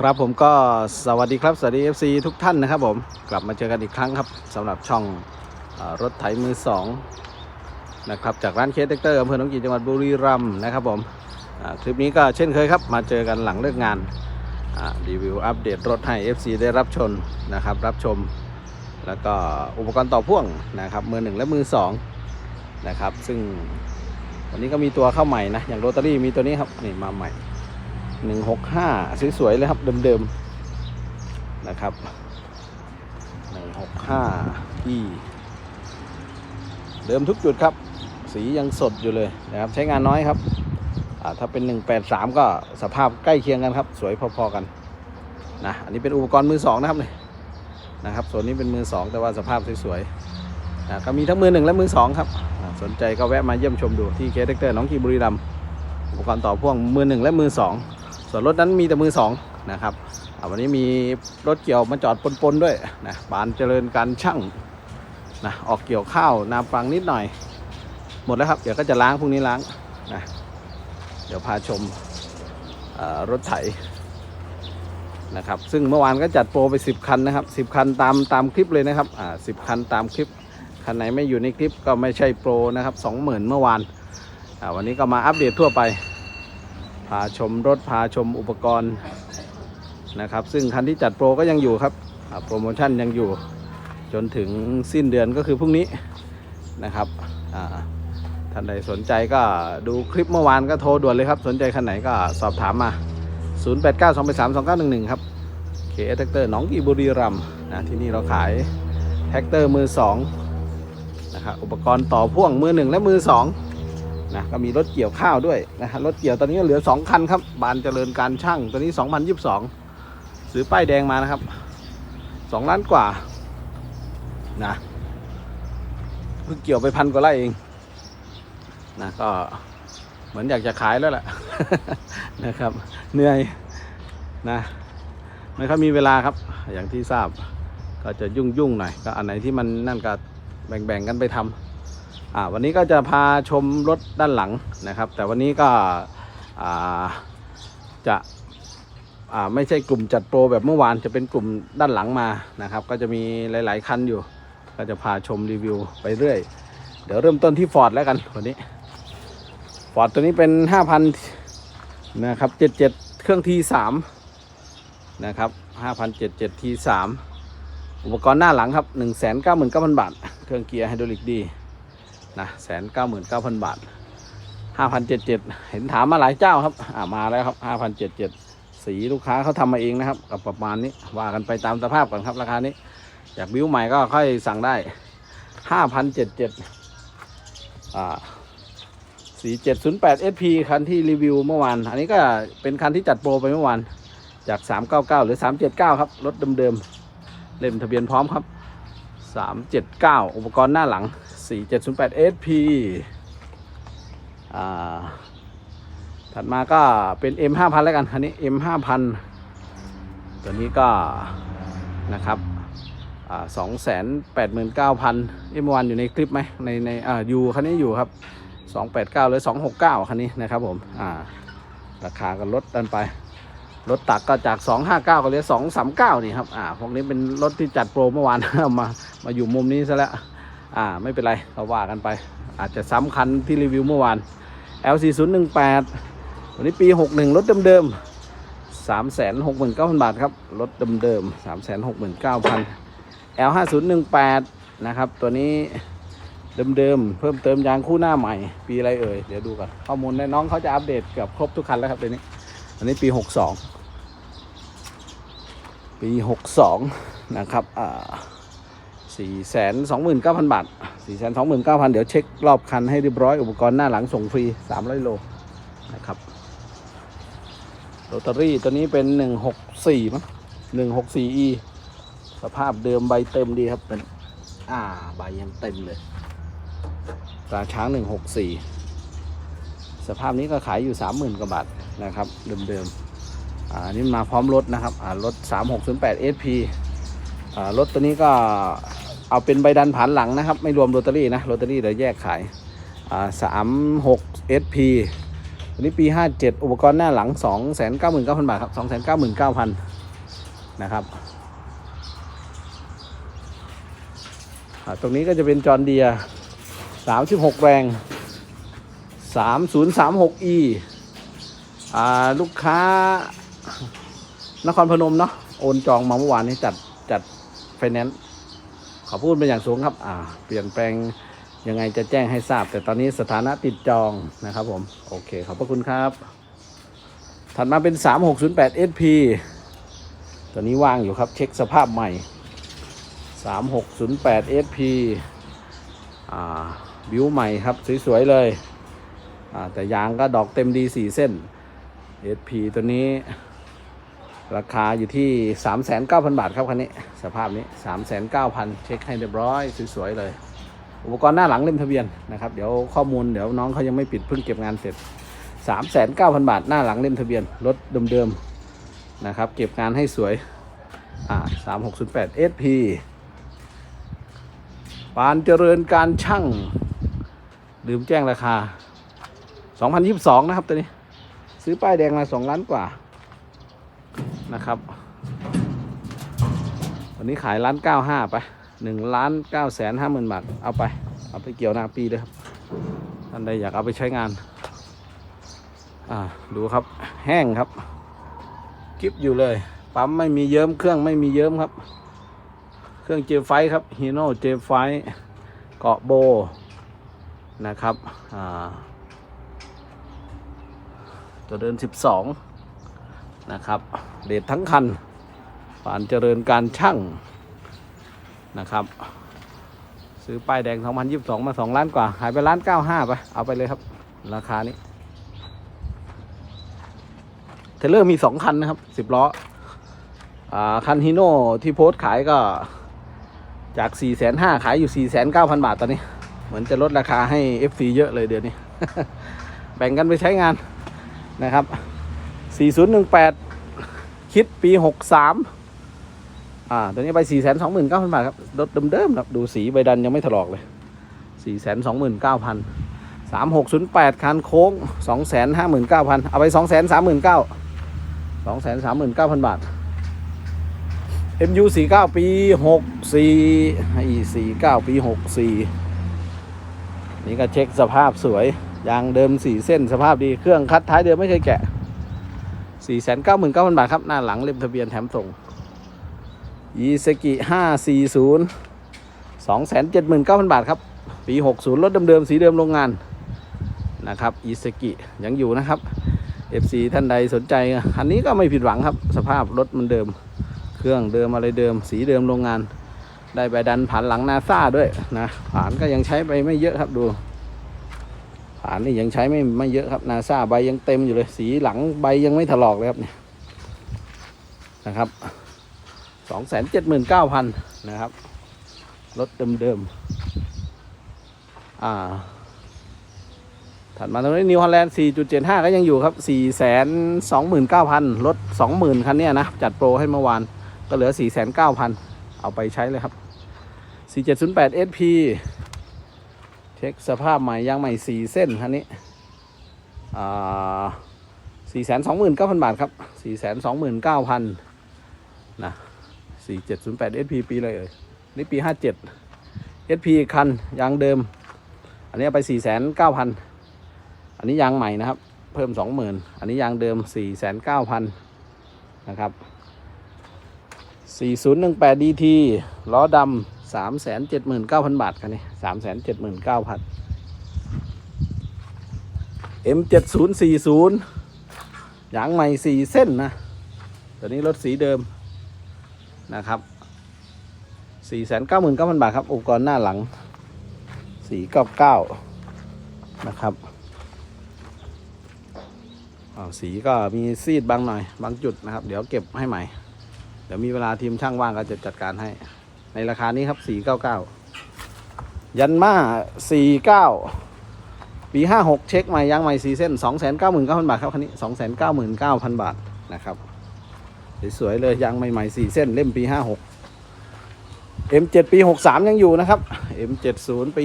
ครับผมก็สวัสดีครับ สวัสดี FC ทุกท่านนะครับผมกลับมาเจอกันอีกครั้งครับสำหรับช่องอรถไถมือสองนะครับจากร้านเคสเตอร์อำเภอหนองกีจังหวัดบุรีรัมย์นะครับผมคลิปนี้ก็เช่นเคยครับ มาเจอกันหลังเลิกงานรีวิวอัปเดตรถให้ FC ได้รับชมนะครับ รับชม แล้วก็อุปกรณ์ต่อพ่วงนะครับมือหนึ่งและมือสองนะครับซึ่งวันนี้ก็มีตัวเข้าใหม่นะอย่างโรตารี่มีตัวนี้ครับนี่มาใหม่ หนึ่งหกห้าสวยๆเลยครับเดิมๆนะครับหนึ่งหกห้าอีเดิมทุกจุดครับ สียังสดอยู่เลยนะครับ ใช้งานน้อยครับถ้าเป็น 183 ก็สภาพใกล้เคียงกันครับ สวยพอๆกันนะอันนี้เป็นอุปกรณ์มือสองนะครับเนี่ยนะครับส่วนนี้เป็นมือสองแต่ว่าสภาพสวยๆนะก็มีทั้งมือหนึ่งและมือสองครับ สนใจก็แวะมาเยี่ยมชมดูที่เคสเตอร์น้องกีบุรีรัมย์อุปกรณ์ต่อพ่วงมือหนึ่งและมือสอง ส่วนรถนั้นมีแต่มือสองนะครับวันนี้มีรถเกี่ยวมาจอดปนๆด้วยนะบานเจริญการช่างนะออกเกี่ยวข้าวนาปังนิดหน่อย หมดแล้วครับ เดี๋ยวก็จะล้างพรุ่งนี้ล้างนะเดี๋ยวพาชมรถไถนะครับซึ่งเมื่อวานก็จัดโปรไป 10 คันนะครับ10 คันตามตามคลิปเลยนะครับอ่าสิคันตามคลิป คันไหนไม่อยู่ในคลิปก็ไม่ใช่โปรนะครับ20,000 เมื่อวานอ่าวันนี้ก็มาอัปเดตทั่วไป พาชมรถพาชมอุปกรณ์นะครับ ซึ่งคันที่จัดโปรก็ยังอยู่ครับโปรโมชั่นยังอยู่จนถึงสิ้นเดือนก็คือพรุ่งนี้นะครับท่านใดสนใจก็ดูคลิปเมื่อวานก็โทรด่วนเลยครับ สนใจคันไหนก็สอบถามมา 0 8 9 2 8 3 2 9 1 1 ครับเคแท็กเตอร์หนองกีบุรีรัมนะที่นี่เราขายแท็กเตอร์มือ2นะครับอุปกรณ์ต่อพ่วงมือ 1 และมือ 2 นะก็มีรถเกี่ยวข้าวด้วยนะฮะรถเกี่ยวตอนนี้เหลือ 2 คันครับ บานเจริญการช่างตัวนี้ 2022 ซื้อป้ายแดงมานะครับ 2 ล้านกว่านะเพิ่งเกี่ยวไปพันกว่าไร่เองนะก็เหมือนอยากจะขายแล้วแหละนะครับเหนื่อยนะไม่ค่อยมีเวลาครับ อย่างที่ทราบก็จะยุ่งๆหน่อยก็อันไหนที่มันนั่นก็แบ่งๆกันไปทำอ่า วันนี้ก็จะพาชมรถด้านหลังนะครับ แต่วันนี้ก็จะไม่ใช่กลุ่มจัดโปรแบบเมื่อวานจะเป็นกลุ่มด้านหลังมานะครับ ก็จะมีหลาย ๆ คันอยู่ ก็จะพาชมรีวิวไปเรื่อย เดี๋ยวเริ่มต้นที่ฟอร์ดแล้วกันวันนี้ฟอร์ดตัวนี้เป็น 5,000 นะครับ 77 เครื่อง T3 นะครับ 5,077 T3 อุปกรณ์หน้าหลังครับ 199,000 บาท เครื่องเกียร์ไฮดรอลิกดี นะแสนเก้าหมื่นเก้าพันบาทห้าพันเจ็ดเจ็ดเห็นถามมาหลายเจ้าครับอ่ามาแล้วครับห้าพันเจ็ดเจ็ดสีลูกค้าเขาทำมาเองนะครับ กับประมาณนี้ว่ากันไปตามสภาพก่อนครับราคานี้ อยากบิ้วใหม่ก็ค่อยสั่งได้ห้าพันเจ็ดเจ็ดอ่าสีเจ็ดศูนย์แปดเอสพีคันที่รีวิวเมื่อวาน อันนี้ก็เป็นคันที่จัดโปรไปเมื่อวาน จากสามเก้าเก้าหรือสามเจ็ดเก้าครับรถเดิมๆเล่มทะเบียนพร้อมครับ สามเจ็ดเก้าอุปกรณ์หน้าหลัง 4708 SP อ่า ถัดมาก็เป็น M 5 0 0 0แล้วกัน คันนี้ M 5 0 0 0ตัวนี้ก็นะครับสองแสนแปดหมื่นเก้าพันเอ็มวันอยู่ในคลิปไหมในในอ่าอยู่คันนี้อยู่ครับสองแปดเก้าหรือสองหกเก้าคันนี้นะครับผมอ่าราคาก็ลดดันไป รถตักก็จากสองห้าเก้าก็เหลือสองสามเก้านี่ครับอ่าพวกนี้เป็นรถที่จัดโปรเมื่อวาน มามาอยู่มุมนี้ซะแล้วอ่าไม่เป็นไรเราว่ากันไป อาจจะซ้ำคันที่รีวิวเมื่อวาน L4018 วันนี้ปี 61 รถเดิมๆ369,000 บาทครับ รถเดิมๆ369,000 L5018 นะครับ ตัวนี้เดิมๆ เพิ่มเติมยางคู่หน้าใหม่ ปีอะไรเอ่ย เดี๋ยวดูกันข้อมูลในน้องเขาจะอัปเดตเกือบครบทุกคันแล้วครับตัวนี้ อันนี้ปี 62 ปี 62 นะครับอ่าสี่แสนสองหมื่นเก้าพันบาทสี่แสนสองหมื่นเก้าพันเดี๋ยวเช็ครอบคันให้เรียบร้อย อุปกรณ์หน้าหลังส่งฟรีสามร้อยโลนะครับโรตารี่ตัวนี้เป็นหนึ่งหกสี่มั้งหนึ่งหกสี่อีสภาพเดิมใบเต็มดีครับเป็นอ่าใบยังเต็มเลยตราช้างหนึ่งหกสี่สภาพนี้ก็ขายอยู่สามหมื่นกว่าบาทนะครับ เดิมๆ อ่าอันนี้มาพร้อมรถนะครับอ่ารถสามหกศูนย์แปดเอสพีอ่ารถตัวนี้ก็เอาเป็นใบดันผ่านหลังนะครับ ไม่รวมโรตารี่นะโรตารี่เดี๋ยวแยกขายสามหกเอสพีอันนี้ปี 57 อุปกรณ์หน้าหลัง 299,000 บาทครับ 299,000 นะครับตรงนี้ก็จะเป็นจอร์เดีย36 แรง 3036e อ่าลูกค้า นครพนมเนาะโอนจองมาเมื่อวานนี้จัดจัดไฟแนนซ์ขอพูดเป็นอย่างสูงครับ อ่า เปลี่ยนแปลงยังไงจะแจ้งให้ทราบ แต่ตอนนี้สถานะติดจองนะครับผม โอเค ขอบพระคุณครับ ถัดมาเป็น 3608 SP ตัวนี้ว่างอยู่ครับ เช็คสภาพใหม่ 3608 SP อ่า บิวใหม่ครับ สวย ๆ เลย อ่า แต่ยางก็ดอกเต็มดี 4 เส้น SP ตัวนี้ ราคาอยู่ที่ 39,000 บาทครับคันนี้ สภาพนี้ 39,000 เช็คให้เรียบร้อย สวยๆเลย อุปกรณ์หน้าหลังเล่มทะเบียนนะครับ เดี๋ยวข้อมูลเดี๋ยวน้องเขายังไม่ปิดเพิ่งเก็บงานเสร็จ 39,000 บาทหน้าหลังเล่มทะเบียน รถเดิมๆนะครับ เก็บงานให้สวย อ่า 3608 SP ปานเจริญการช่างลืมแจ้งราคา 2022 นะครับตัวนี้ ซื้อป้ายแดงมา 2 ล้านกว่า นะครับ วันนี้ขายล้านเก้าห้าไปหนึ่งล้านเก้าแสนห้าหมื่นบาท เอาไป เอาไปเกี่ยวหน้าปีเลยครับ ท่านใดอยากเอาไปใช้งาน อ่า ดูครับ แห้งครับคลิปอยู่เลย ปั๊มไม่มีเยิ้ม เครื่องไม่มีเยิ้มครับ เครื่องเจไฟครับฮีโน่เจไฟเกาะโบ นะครับ อ่า ตัวเดิน 12 นะครับ เดททั้งคันผ่านเจริญการช่างนะครับ ซื้อป้ายแดง 2022 มา 2 ล้านกว่า หายไปล้าน 95 ไป เอาไปเลยครับ ราคานี้ เทเลอร์มี 2 คันนะครับ 10 ล้ออ่าคันฮีโน่ที่โพสต์ขายก็จาก 4 5 0 0 0ขายอยู่ 4,900 บาทตอนนี้ เหมือนจะลดราคาให้ FC เยอะเลยเดือนนี้ แบ่งกันไปใช้งานนะครับ 4018 คิดปี63อ่า ตัวนี้ไป429,000บาทครับ รถเดิมๆครับดูสีใบดันยังไม่ถลอกเลย429,000 3608คันโค้ง259,000เอาไป239,000 239,000บาท MU 49ปี64ให้49ปี64นี่ก็เช็คสภาพสวยยางเดิมสี่เส้นสภาพดีเครื่องคัดท้ายเดิมไม่เคยแกะ 4 9 9 0 0 0 บาทครับ หน้าหลังเล่มทะเบียนแถมส่งยีสกิ540 279,000บาทครับ ปี60รถเดิมๆสีเดิมโรงงานนะครับอีสกิยังอยู่นะครับ FC ท่านใดสนใจ อันนี้ก็ไม่ผิดหวังครับ สภาพรถมันเดิม เครื่องเดิมอะไรเดิม สีเดิมโรงงาน ได้ใบดันผ่านหลังนาซาด้วยนะผ่านก็ยังใช้ไปไม่เยอะครับดูานนี่ยังใช้ไม่ไม่เยอะครับนาซาใบยังเต็มอยู่เลย สีหลังใบยังไม่ถลอกเลยครับเนี่ยนะครับสองแสนเจ็ดหมื่นเก้าพันนะครับรถเดิมๆอ่าถัดมาตรงนี้นิวฮอลแลนด์4.75 ก็ยังอยู่ครับ 429,000รถ20,000 คันเนี้ยนะ จัดโปรให้เมื่อวาน ก็เหลือ 409,000 เอาไปใช้เลยครับ 4708 SP เช็คสภาพใหม่ยางใหม่สี่เส้นคันนี้สี่แสนสองหมื่นเก้าพันบาทครับสี่แสนสองหมื่นเก้าพันนะสี่เจ็ดศูนย์แปดเอสพีปีเลยเอ่ยนี่ปีห้าเจ็ดเอสพีคันยางเดิม อันนี้ไปสี่แสนเก้าพันอันนี้ยางใหม่นะครับ เพิ่มสองหมื่นอันนี้ยางเดิมสี่แสนเก้าพันนะครับสี่ศูนย์หนึ่งแปดดีทีล้อดำ สามแสนเจ็ดหมื่นเก้าพันบาทคันนี้สามแสนเจ็ดหมื่นเก้าพัน M เจ็ดศูนย์สี่ศูนย์ยางใหม่สี่เส้นนะตัวนี้รถสีเดิมนะครับสี่แสนเก้าหมื่นเก้าพันบาทครับ อุปกรณ์หน้าหลังสี่เก้าเก้านะครับสีก็มีซีดบางหน่อย บางจุดนะครับ เดี๋ยวเก็บให้ใหม่ เดี๋ยวมีเวลาทีมช่างว่างก็จะจัดการให้ ในราคานี้ครับ 499 ยันมา49 ปี 56 เช็คใหม่ยางใหม่4เส้น 299,000 บาทครับคันนี้ 299,000 บาทนะครับสวยๆเลยยางใหม่ๆ4เส้นเล่มปี 56 M7 ปี 63 ยังอยู่นะครับ M70 ปี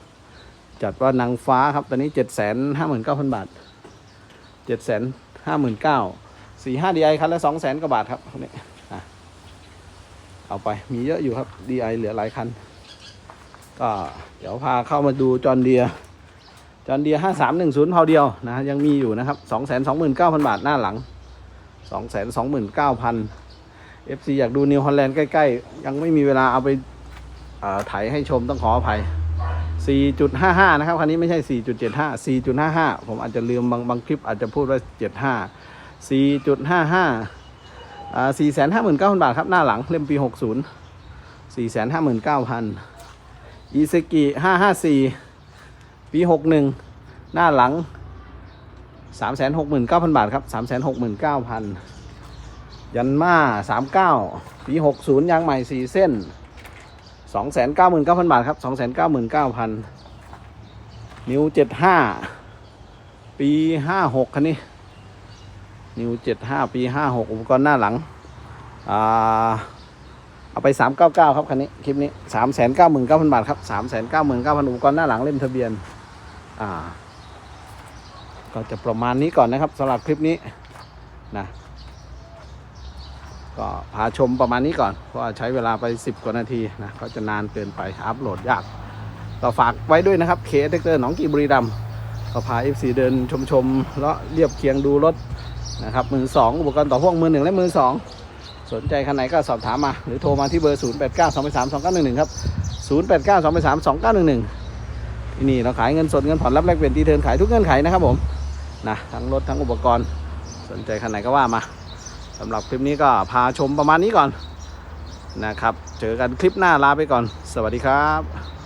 63 จัดว่านางฟ้าครับ ตอนนี้ 759,000 บาทเจ็ดแสนห้าหมื่นเก้าสี่ห้าดีไอคันละสองแสนกว่าบาทครับนี้อ่ เอาไปมีเยอะอยู่ครับดีไอเหลือหลายคัน ก็เดี๋ยวพาเข้ามาดูจอนเดียจอนเดียห้าสามหนึ่งศูนย์เท่าเดียวนะ ยังมีอยู่นะครับสองแสนสองหมื่นเก้าพันบาทหน้าหลังสองแสนสองหมื่นเก้าพันเอฟซีอยากดูนิวฮอลแลนด์ใกล้ ๆ ยังไม่มีเวลาเอาไปถ่ายให้ชมต้องขออภัย 4.55 นะครับ คันนี้ไม่ใช่ 4.75 4.55 ผมอาจจะลืมบางบางคลิปอาจจะพูดว่า 75 4.55 อ่า459,000บาทครับ หน้าหลังเล่มปี60 459,000อีซกิ554ปี61หน้าหลัง369,000บาทครับ369,000ยันมา39ปี60ยางใหม่4เส้นสองแสนเก้าหมื่นเก้าพันบาทครับสองแสนเก้าหมื่นเก้าพันนิวเจ็ดห้าปีห้าหกคันนี้ นิวเจ็ดห้าปีห้าหกอุปกรณ์หน้าหลัง อ่า เอาไปสามเก้าเก้าครับคันนี้คลิปนี้สามแสนเก้าหมื่นเก้าพันบาทครับสามแสนเก้าหมื่นเก้าพันอุปกรณ์หน้าหลังเล่มทะเบียน อ่า ก็จะประมาณนี้ก่อนนะครับสำหรับคลิปนี้นะก็พาชมประมาณนี้ก่อน เพราะใช้เวลาไป 10 กว่านาทีนะก็จะนานเกินไปอัพโหลดยาก ก็ฝากไว้ด้วยนะครับเคเทคเตอร์หนองกีบุรีรัมย์ก็พา FC เดินชมชมๆแล้วเรียบเคียงดูรถ นะครับมือสองอุปกรณ์ต่อพ่วงมือหนึ่งและมือสองสนใจคันไหนก็สอบถามมา หรือโทรมาที่เบอร์ 0 8 9 2 3 2 9 1 1 ครับ 0 8 9 2 3 2 9 1 1ที่นี่เราขายเงินสดเงินผ่อนรับแลกเปลี่ยนตีเทิร์นขายทุกเงื่อนไขนะครับผมนะทั้งรถทั้งอุปกรณ์ สนใจคันไหนก็ว่ามาสำหรับคลิปนี้ก็พาชมประมาณนี้ก่อนนะครับ เจอกันคลิปหน้าลาไปก่อน สวัสดีครับ